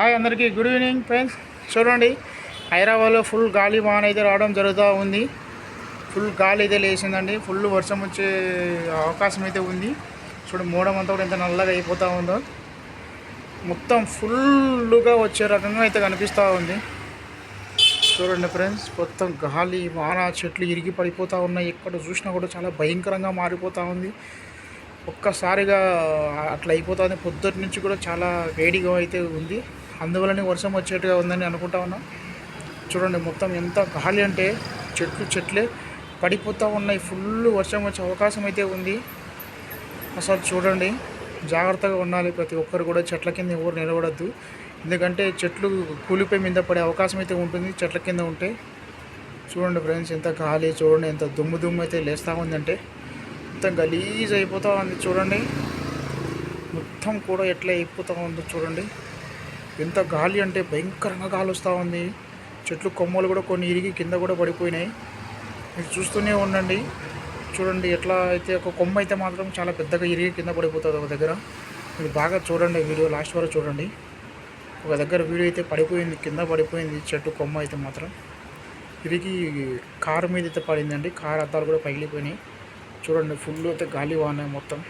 Hi అందరికీ good evening friends. చూడండి హైదరాబాద్లో ఫుల్ గాలి వాన అయితే రావడం జరుగుతూ ఉంది. ఫుల్ గాలి అయితే లేచిందండి. ఫుల్ వర్షం వచ్చే అవకాశం అయితే ఉంది. చూడు మూడం అంతా కూడా ఎంత నల్లగా అయిపోతూ ఉందో. మొత్తం ఫుల్గా వచ్చే రకంగా అయితే కనిపిస్తూ ఉంది. చూడండి ఫ్రెండ్స్ మొత్తం గాలి వాన చెట్లు ఇరిగి పడిపోతూ ఉన్నాయి. ఎక్కడ చూసినా కూడా చాలా భయంకరంగా మారిపోతూ ఉంది. ఒక్కసారిగా అట్లా అయిపోతుంది పొద్దుటి నుంచి కూడా చాలా వేడిగా అయితే ఉంది. అందువలనే వర్షం వచ్చేట్టుగా ఉందని అనుకుంటా ఉన్నాం. చూడండి మొత్తం ఎంత గాలి అంటే చెట్లు చెట్లే పడిపోతూ ఉన్నాయి. ఫుల్ వర్షం వచ్చే అవకాశం అయితే ఉంది. అసలు చూడండి జాగ్రత్తగా ఉండాలి ప్రతి ఒక్కరు కూడా. చెట్ల కింద ఎవరు నిలబడద్దు. ఎందుకంటే చెట్లు కూలిపోయి మీద పడే అవకాశం అయితే ఉంటుంది. చెట్ల కింద ఉంటే చూడండి ఫ్రెండ్స్ ఎంత గాలి చూడండి ఎంత దుమ్ము దుమ్ము అయితే లేస్తూ ఉందంటే. మొత్తం గలీజ్ అయిపోతూ ఉంది చూడండి. మొత్తం కూడా ఎట్లా అయిపోతూ ఉందో చూడండి. ఎంత గాలి అంటే భయంకరంగా గాలి వస్తూ ఉంది. చెట్లు కొమ్మలు కూడా కొన్ని ఇరిగి కింద కూడా పడిపోయినాయి. మీరు చూస్తూనే ఉండండి. చూడండి ఎట్లా అయితే ఒక కొమ్మ అయితే మాత్రం చాలా పెద్దగా ఇరిగి కింద పడిపోతుంది ఒక దగ్గర. మీరు బాగా చూడండి వీడియో లాస్ట్ వరకు చూడండి. ఒక దగ్గర వీడియో అయితే పడిపోయింది కింద పడిపోయింది చెట్టు కొమ్మ అయితే మాత్రం. ఇరిగి కారు మీద అయితే పడిందండి. కారు అద్దాలు కూడా పగిలిపోయినాయి. చూడండి ఫుల్ అయితే గాలి వాన మొత్తం.